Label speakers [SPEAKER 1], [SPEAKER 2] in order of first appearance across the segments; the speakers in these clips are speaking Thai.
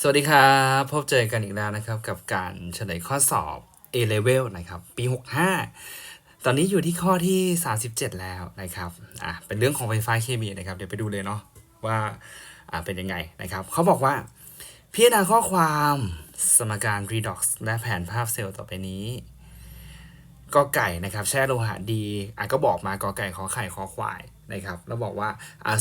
[SPEAKER 1] สวัสดีครับพบเจอกันอีกแล้วนะครับ กับการเฉลยข้อสอบ A level นะครับ ปี 65 ตอนนี้อยู่ที่ข้อที่ 37 แล้วนะครับอะเป็นเรื่องของไฟฟ้าเคมีนะครับ เดี๋ยวไปดูเลยเนาะว่าอะเป็นยังไงนะครับเขาบอกว่าพิจารณาข้อความสมการ redox และแผนภาพเซลล์ต่อไปนี้กอไก่นะครับ แช่โลหะดีอะก็บอกมากอไก่ขอไข่ขอควาย นะครับแล้วบอกว่า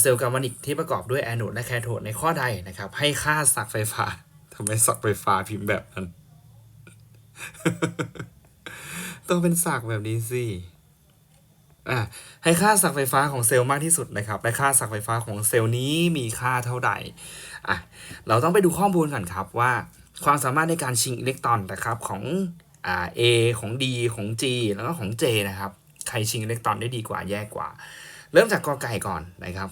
[SPEAKER 1] เซลล์กัลวานิกที่ประกอบด้วยแอนโนดและแคโทดในข้อใดนะครับ ให้ค่าสักไฟฟ้าทำไมสักไฟฟ้าพิมพ์แบบนั้นต้องเป็นสักแบบนี้สิอะให้ค่าสักไฟฟ้าของเซลล์มากที่สุดนะครับ และค่าสักไฟฟ้าของเซลล์นี้มีค่าเท่าใดอะเราต้องไปดูข้อมูลก่อนครับว่า ความสามารถในการชิงอิเล็กตรอนนะครับของอ่า A ของ D ของ G แล้วก็ของ J นะครับ ใครชิงอิเล็กตรอนได้ดีกว่าแย่กว่า เริ่มจากกอไก่ก่อนนะครับ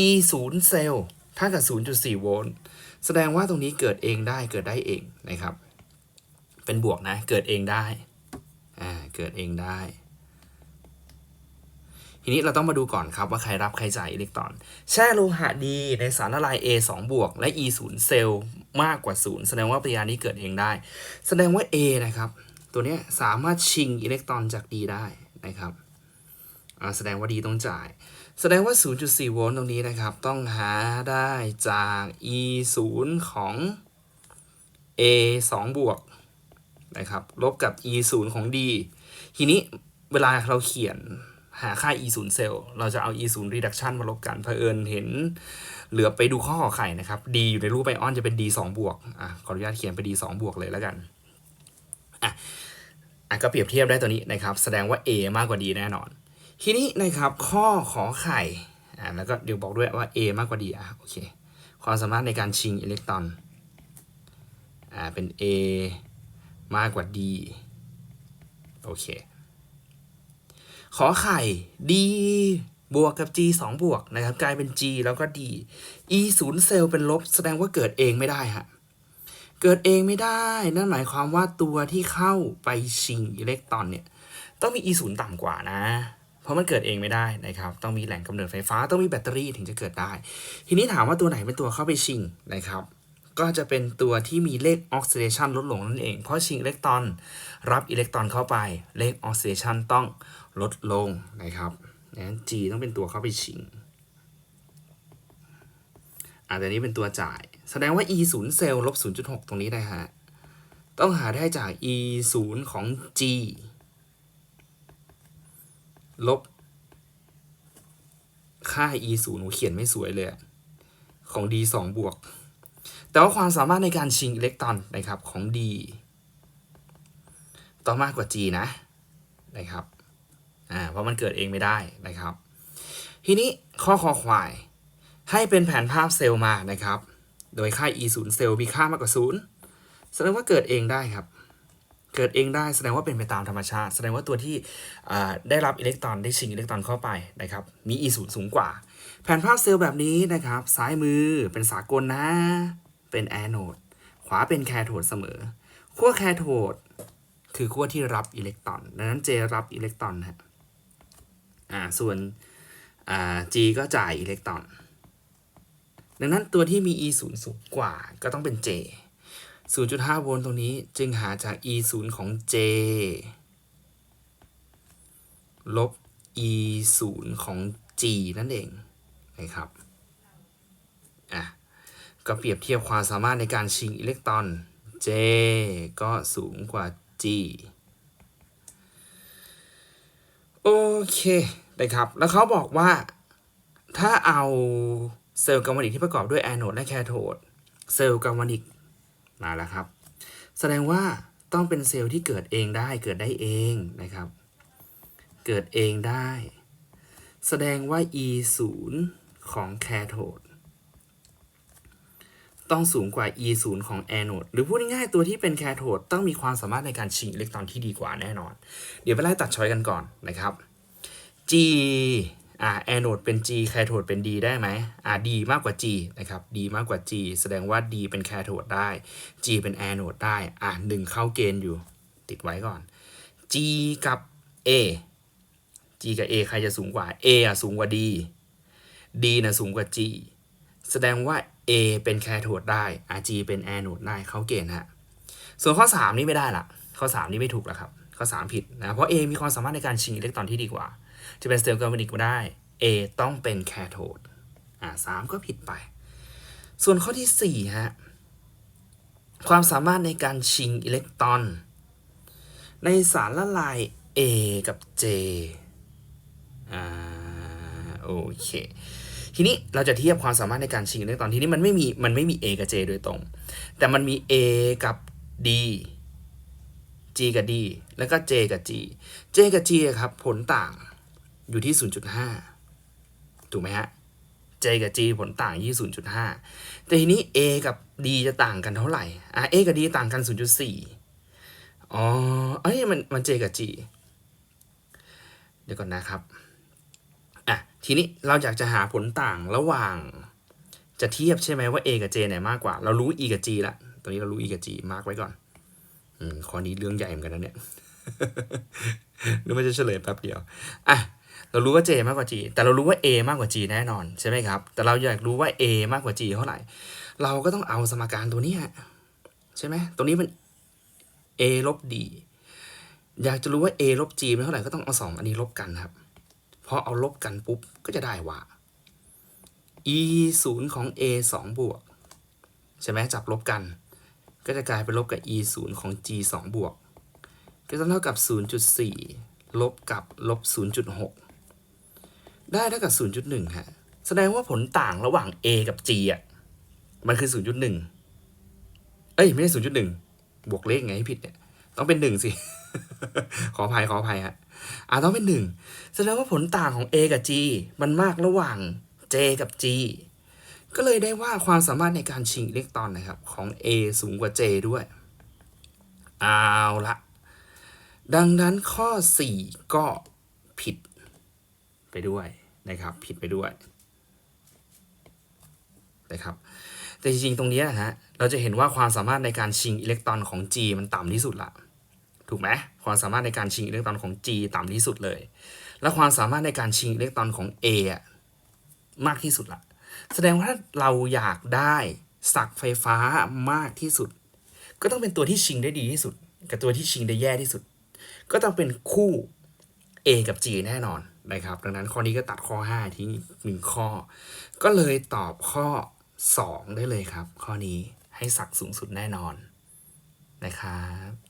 [SPEAKER 1] E 0เซลล์ถ้ากับ 0.4 โวลต์ แสดงว่าตรงนี้เกิดเองได้เกิดได้เองนะครับ เป็นบวกนะ เกิดเองได้ อ่า เกิดเองได้ ทีนี้เราต้องมาดูก่อนครับว่าใครรับใครจ่ายอิเล็กตรอน แช่โลหะดีในสารละลาย A 2บวกและ E 0เซลล์มากกว่า 0 แสดงว่าปฏิกิริยานี้เกิดเองได้ แสดงว่า A นะครับ ตัวนี้สามารถชิงอิเล็กตรอนจาก D ได้นะครับ แสดงว่า D ต้องจ่าย แสดงว่า 0.4 โวลต์ตรงนี้นะครับ ต้องหาได้จาก E 0ของ A 2บวกนะครับ ลบกับ E 0ของ D ทีนี้เวลาเราเขียนหาค่า E 0เซลเราจะเอา E 0 reduction มาลบกันเผอิญเห็น เหลือไปดูข้อขอไข่นะครับ D อยู่ในรูปไอออนจะเป็น D 2บวกอะขออนุญาตเขียนเป็น D 2บวกเลยแล้วกันอะอะก็เปรียบเทียบได้ตัวนี้นะครับ แสดงว่า A มากกว่า D แน่นอน ทีนี้นะครับข้อขอไข่อ่าแล้วก็เดี๋ยวบอกด้วยว่า A มากกว่า D อะโอเคความสามารถในการชิงอิเล็กตรอนอ่าเป็น A มากกว่า D โอเคขอไข่ D บวกกับ G 2 บวกนะครับกลายเป็น G แล้วก็ D E 0เซลล์เป็นลบ แสดงว่าเกิดเองไม่ได้ฮะเกิดเองไม่ได้ นั่นหมายความว่าตัวที่เข้าไปชิงอิเล็กตรอนเนี่ย ต้องมี E 0ต่ำกว่านะ ราะมันเกิดเองไม่ได้นะครับ ต้องมีแหล่งกำเนิดไฟฟ้า ต้องมีแบตเตอรี่ถึงจะเกิดได้ ทีนี้ถามว่าตัวไหนเป็นตัวเข้าไปชิงนะครับ ก็จะเป็นตัวที่มีเลขออกซิเดชันลดลงนั่นเอง เพราะชิงอิเล็กตรอน รับอิเล็กตรอนเข้าไป เลขออกซิเดชันต้องลดลงนะครับงั้น G ต้องเป็นตัวเข้าไปชิงอาแต่นี้เป็นตัวจ่าย แสดงว่า E 0เซลล์ลบ0.6 ตรงนี้ได้ฮะ ต้องหาได้จาก E 0ของ G ลบ ค่า e 0หนูเขียนไม่สวยเลยของ d 2บวก แต่ว่าความสามารถในการชิงอิเล็กตรอนนะครับของ d ต้องมากกว่า g นะนะครับอ่าเพราะมันเกิดเองไม่ได้นะครับ ทีนี้ข้อคอควาย ให้เป็นแผนภาพเซลล์มานะครับ โดยค่า e 0เซลล์มีค่ามากกว่า 0 แสดงว่าเกิดเองได้ครับ เกิดเองได้แสดงว่าเป็นไปตามธรรมชาติ แสดงว่าตัวที่ได้รับอิเล็กตรอนได้ชิงอิเล็กตรอนเข้าไปนะครับมี e 0สูงกว่า แผ่นภาพเซลล์แบบนี้นะครับซ้ายมือเป็นสากลนะ เป็นแอนโนดขวาเป็นแคโทดเสมอขั้วแคโทดคือขั้วที่รับอิเล็กตรอนดังนั้น J รับอิเล็กตรอนฮะอ่าส่วนอ่า G ก็จ่ายอิเล็กตรอน ดังนั้นตัวที่มี e 0สูงกว่าก็ต้องเป็น J 0.5 โวลต์ตรงนี้จึงหาจาก e 0ของ J ลบ e 0ของ G นั่นเองนะครับอะก็เปรียบเทียบความสามารถในการชิงอิเล็กตรอน J ก็สูงกว่า G โอเคนะครับ แล้วเขาบอกว่าถ้าเอาเซลล์กัลวานิกที่ประกอบด้วยแอนโนดและแคโทด เซลล์กัลวานิก มาแล้วครับ แสดงว่าต้องเป็นเซลล์ที่เกิดเองได้เกิดได้เองนะครับ เกิดเองได้ แสดงว่า e 0ของแคโทดต้องสูงกว่า e 0ของแอนโนดหรือพูดง่ายๆตัวที่เป็นแคโทดต้องมีความสามารถในการชิงอิเล็กตรอนที่ดีกว่าแน่นอน เดี๋ยวไปไล่ตัดช้อยกันก่อนนะครับ G อ่าแอนโนดเป็น G แคโทดเป็น D ได้ไหมอ่า D มากกว่า G นะครับ D มากกว่า G แสดงว่า D เป็นแคโทดได้ G เป็นแอนโนดได้อ่าหนึ่งเข้าเกณฑ์อยู่ติดไว้ก่อน G กับ A G กับ A ใครจะสูงกว่า A อะสูงกว่า D D นะสูงกว่า G แสดงว่า A เป็นแคโทดได้ Rg เป็นแอนโนดได้เข้าเกณฑ์ฮะส่วนข้อ 3 นี่ไม่ได้ละข้อ 3 นี่ไม่ถูกแล้วครับ ข้อ 3 ผิดนะ เพราะ A มีความสามารถในการชิงอิเล็กตรอนที่ดีกว่า จะเป็นสเตลการ์บอนิกก็ได้ A ต้องเป็นแคโทดอ่าสามก็ผิดไป ส่วนข้อที่4ฮะความสามารถในการชิงอิเล็กตรอน ในสารละลาย A กับ J อ่าโอเคทีนี้เราจะเทียบความสามารถในการชิงอิเล็กตรอนทีนี้มันไม่มีมันไม่มี A กับ J โดยตรง แต่มันมี A กับ D G กับ D แล้วก็ J กับ G J กับ G ครับ ผลต่างอยู่ที่ 0.5 ถูกไหมฮะ J กับ G ผลต่างที่0.5 แต่ทีนี้ A กับ D จะต่างกันเท่าไหร่ อะ A กับ D ต่างกัน 0.4 อ๋อ เอ้ย มัน มัน J กับ G เดี๋ยวก่อนนะครับ อะ ทีนี้เราอยากจะหาผลต่างระหว่าง จะเทียบใช่ไหมว่า A กับ J ไหนมากกว่า เรารู้ E กับ G ละ ตอนนี้เรารู้ E กับ G มาร์กไว้ก่อน อืมข้อนี้เรื่องใหญ่เหมือนกันนะเนี่ยนึกว่าจะเฉลยแป๊บเดียวอะเรารู้ว่า J มากกว่า G แต่เรารู้ว่า A มากกว่า G แน่นอนใช่ไหมครับ แต่เราอยากรู้ว่า A มากกว่า G เท่าไหร่ เราก็ต้องเอาสมการตัวนี้ใช่ไหมตัวนี้มัน A ลบ D อยากจะรู้ว่า A ลบ G เป็นเท่าไหร่ก็ต้องเอาสองอันนี้ลบกันครับ พอเอาลบกันปุ๊บก็จะได้ว่า e ศูนย์ของ a สองบวกใช่ไหมจับลบกัน ก็จะกลายเป็นลบกับ e ศูนย์ของ g สองบวก ก็จะเท่ากับ 0.4 ลบกับลบ 0.6 ได้เท่ากับ 0.1 ฮะ แสดงว่าผลต่างระหว่าง a กับ g อะ มันคือ 0.1 เอ้ย ไม่ใช่ 0.1 บวกเลขไงให้ผิดเนี่ย ต้องเป็น 1 สิ ขออภัยขออภัยฮะ อ่าต้องเป็น 1 แสดงว่าผลต่างของ a กับ g มันมากระหว่าง j กับ g ก็เลยได้ว่าความสามารถในการชิงอิเล็กตรอนนะครับของ a สูงกว่า j ด้วย เอาละ ดังนั้นข้อ 4 ก็ผิดไปด้วยนะครับ ผิดไปด้วยนะครับ แต่จริงๆ ตรงนี้ยฮะ เราจะเห็นว่าความสามารถในการชิงอิเล็กตรอนของ G มันต่ำที่สุดละถูกไหมความสามารถในการชิงอิเล็กตรอนของ G ต่ำที่สุดเลย และความสามารถในการชิงอิเล็กตรอนของ A อะมากที่สุดละ แสดงว่าถ้าเราอยากได้ศักไฟฟ้ามากที่สุด ก็ต้องเป็นตัวที่ชิงได้ดีที่สุด กับตัวที่ชิงได้แย่ที่สุด ก็ต้องเป็นคู่ A กับ G แน่นอนนะครับ ดังนั้นข้อนี้ก็ตัดข้อ 5 ทิ้งหนึ่งข้อ ก็เลยตอบข้อ 2 ได้เลยครับ ข้อนี้ให้ศักสูงสุดแน่นอนนะครับ